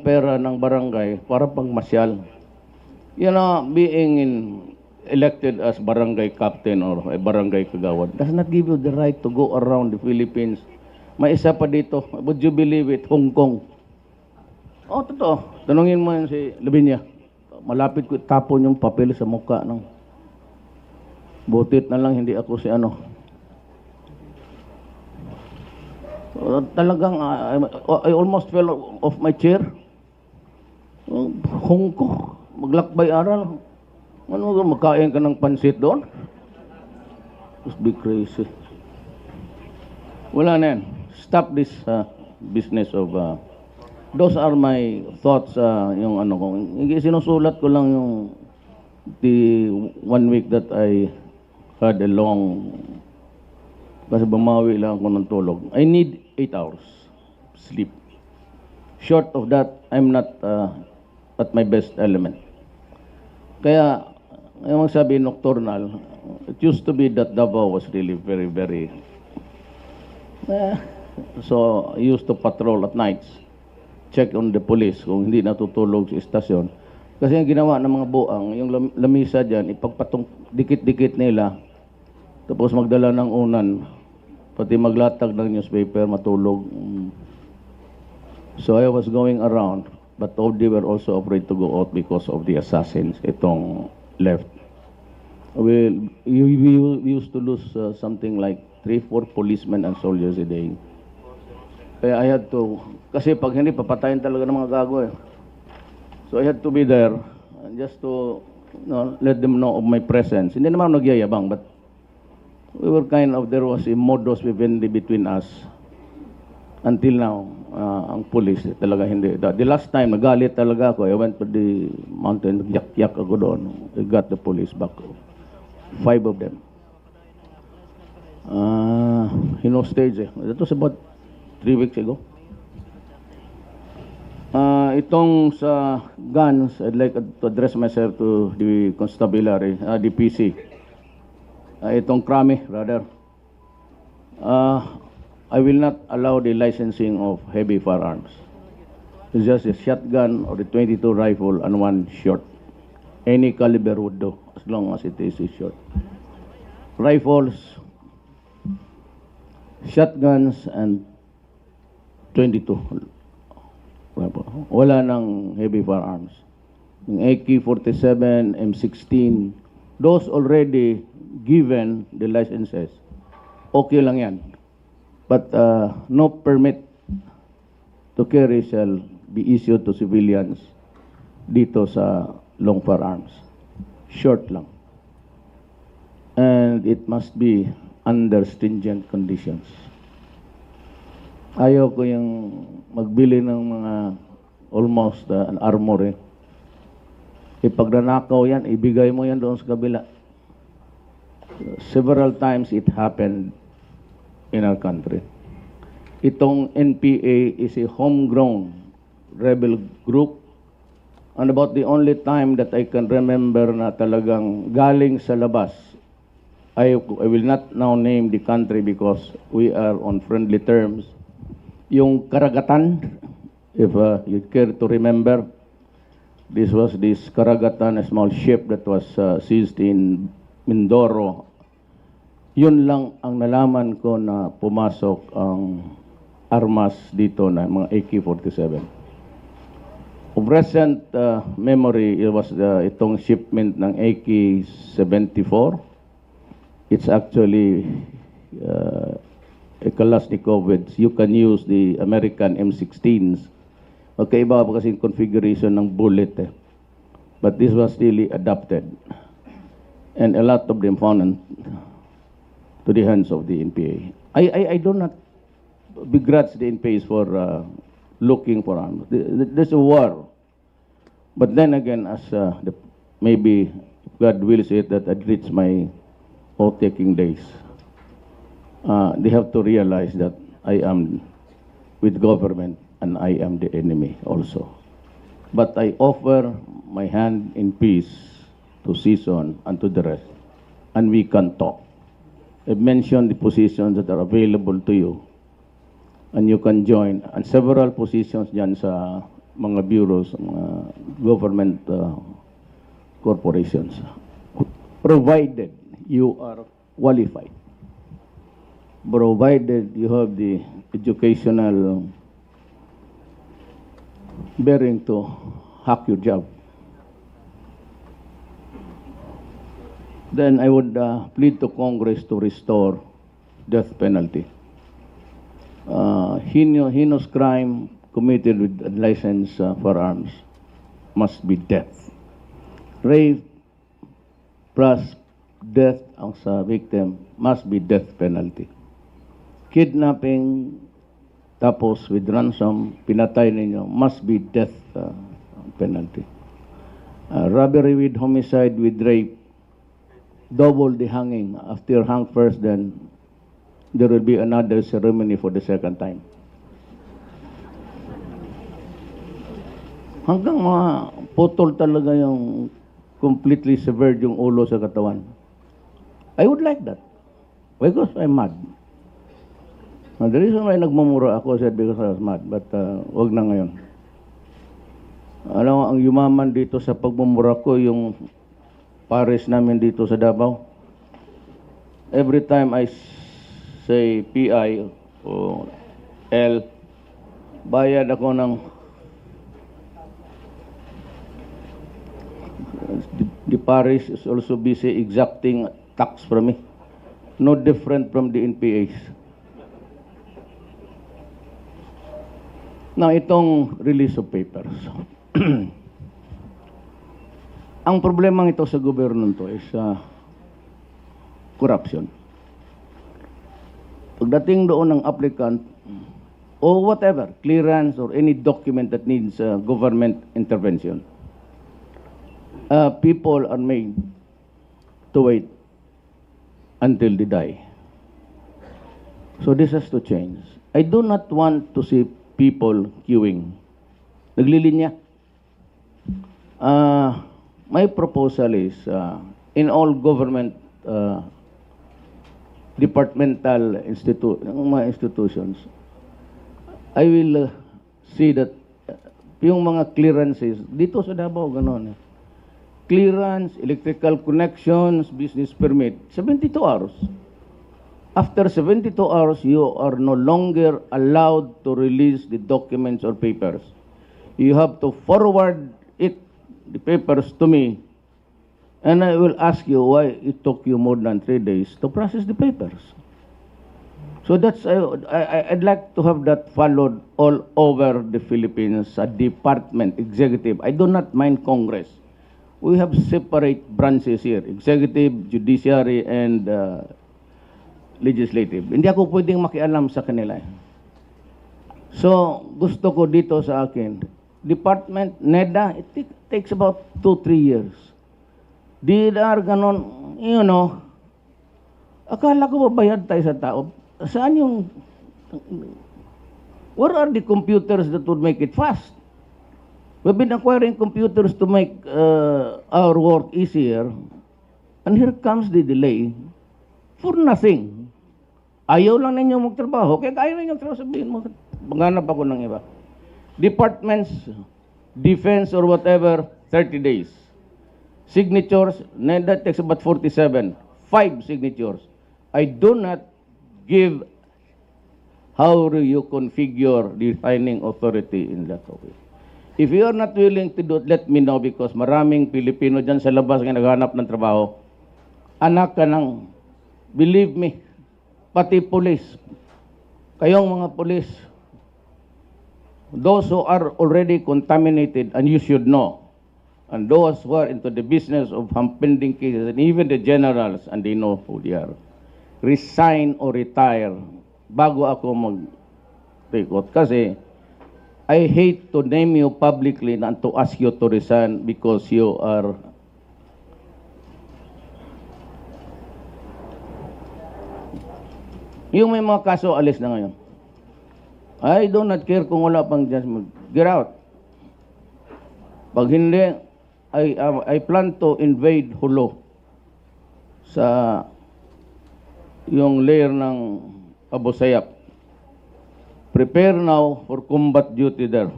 pera ng barangay para pang masyal. You know, being in elected as barangay captain or a barangay kagawad does not give you the right to go around the Philippines. May isa pa dito, would you believe it, Hong Kong. Oh, totoo. Tanungin mo yun si Lavinia. Malapit ko tapon yung papel sa mukha ng butit na lang hindi ako si ano. Uh, talagang uh, I almost fell off my chair. Uh, Hong Kong, maglakbay aral. Ano ka, magkain ka ng pansit doon? Must be crazy. Wala na yan. Stop this uh, business of... Uh, those are my thoughts, uh, yung ano ko. Sinusulat ko lang yung the one week that I had a long... Kasi bumawi lang ako ng tulog. I need 8 hours sleep. Short of that, I'm not uh, at my best element. Kaya, yung sabi nocturnal, it used to be that Davao was really very, very... Eh, so, I used to patrol at nights. Check on the police kung hindi natutulog sa istasyon. Kasi ang ginawa ng mga buang, yung lam- lamisa dyan, ipagpatong dikit-dikit nila. Tapos magdala ng unan. Pati maglatag ng newspaper, matulog. Mm. So I was going around, but they were also afraid to go out because of the assassins itong left. We, we, we used to lose uh, something like three, four policemen and soldiers a day. Kaya I had to, kasi pag hindi, papatayin talaga ng mga gago eh. So I had to be there just to you know, let them know of my presence. Hindi naman nagyayabang, but we were kind of, there was a modus vivendi between us until now, uh, ang police talaga hindi. The, the last time, nagalit talaga ako. I went to the mountain, yak-yak ako doon. I got the police back. Five of them. Uh, in stage eh. That was about three weeks ago. Uh, itong sa guns, I'd like to address myself to the constabulary, uh, the PC. Uh, itong Krami, rather. Uh, I will not allow the licensing of heavy firearms. It's just a shotgun or a 22 rifle and one short. Any caliber would do, as long as it is a short. Rifles, shotguns, and 22 rifle. Wala ng heavy firearms. Yung AK-47, M16, those already given the licenses, okay lang yan. But uh, no permit to carry shall be issued to civilians dito sa long firearms. Short lang. And it must be under stringent conditions. Ayaw ko yung magbili ng mga almost uh, an armory. Ipag nanakaw yan, ibigay mo yan doon sa kabila. Several times it happened in our country. Itong NPA is a homegrown rebel group and about the only time that I can remember na talagang galing sa labas. I, I will not now name the country because we are on friendly terms. Yung Karagatan, if uh, you care to remember, this was this Karagatan, a small ship that was uh, seized in Mindoro yun lang ang nalaman ko na pumasok ang armas dito na mga AK-47. Of recent uh, memory, it was uh, itong shipment ng AK-74. It's actually uh, a Kalashnikov with, you can use the American M16s. Magkaiba pa kasi configuration ng bullet eh. But this was really adapted. And a lot of them found to the hands of the NPA. I, I, I do not begrudge the NPAs for uh, looking for arms. Th- th- There's a war. But then again, as uh, the, maybe God wills it that I reach my oath-taking days, uh, they have to realize that I am with government and I am the enemy also. But I offer my hand in peace to Season and to the rest, and we can talk. I've mentioned the positions that are available to you, and you can join. And several positions dyan sa mga bureaus, mga government uh, corporations, provided you are qualified, provided you have the educational bearing to hack your job. Then I would uh, plead to Congress to restore death penalty. Uh, heinous, crime committed with unlicensed uh, firearms must be death. Rape plus death ang sa victim must be death penalty. Kidnapping tapos with ransom, pinatay ninyo, must be death uh, penalty. Uh, robbery with homicide with rape, double the hanging. After hang first, then there will be another ceremony for the second time. Hanggang mga putol talaga yung completely severed yung ulo sa katawan. I would like that. Because I'm mad. Now, the reason why nagmumura ako said because I was mad, but uh, wag na ngayon. Alam ang yumaman dito sa pagmumura ko, yung pares namin dito sa Davao. Every time I say PI o L, bayad ako ng the parish is also busy exacting tax from me. No different from the NPAs. Now, itong release of papers. Ang problema ito sa gobyerno to is uh, corruption. Pagdating doon ng applicant, or whatever, clearance or any document that needs uh, government intervention, uh, people are made to wait until they die. So this has to change. I do not want to see people queuing. Naglilinya. Uh, my proposal is uh, in all government uh, departmental institu mga institutions, I will uh, see that uh, yung mga clearances, dito sa Davao, gano'n. Clearance, electrical connections, business permit, 72 hours. After 72 hours, you are no longer allowed to release the documents or papers. You have to forward it, the papers to me, and I will ask you why it took you more than three days to process the papers. So that's, I, I, I'd like to have that followed all over the Philippines, a department, executive. I do not mind Congress. We have separate branches here, executive, judiciary, and uh, legislative. Hindi ako pwedeng makialam sa kanila. So, gusto ko dito sa akin, Department, NEDA, it take- takes about 2-3 years. DDR, ganon, you know, akala ko babayad tayo sa tao. Saan yung, where are the computers that would make it fast? We've been acquiring computers to make uh, our work easier, and here comes the delay for nothing. Ayaw lang ninyo magtrabaho, kaya ayaw ninyo trabaho sabihin mo, maghanap ako ng iba. Departments, defense or whatever, 30 days. Signatures, na- that takes about 47. Five signatures. I do not give how do you configure the signing authority in way. If you are not willing to do it, let me know because maraming Pilipino dyan sa labas nga naghanap ng trabaho. Anak ka ng, believe me, pati pulis, kayong mga pulis, those who are already contaminated, and you should know, and those who are into the business of pending cases, and even the generals, and they know who they are, resign or retire bago ako mag-take. Kasi, I hate to name you publicly and to ask you to resign because you are Yung may mga kaso, alis na ngayon. I do not care kung wala pang judgment. Get out. Pag hindi, I, uh, I plan to invade Hulo sa yung layer ng Abu Sayyaf. Prepare now for combat duty there.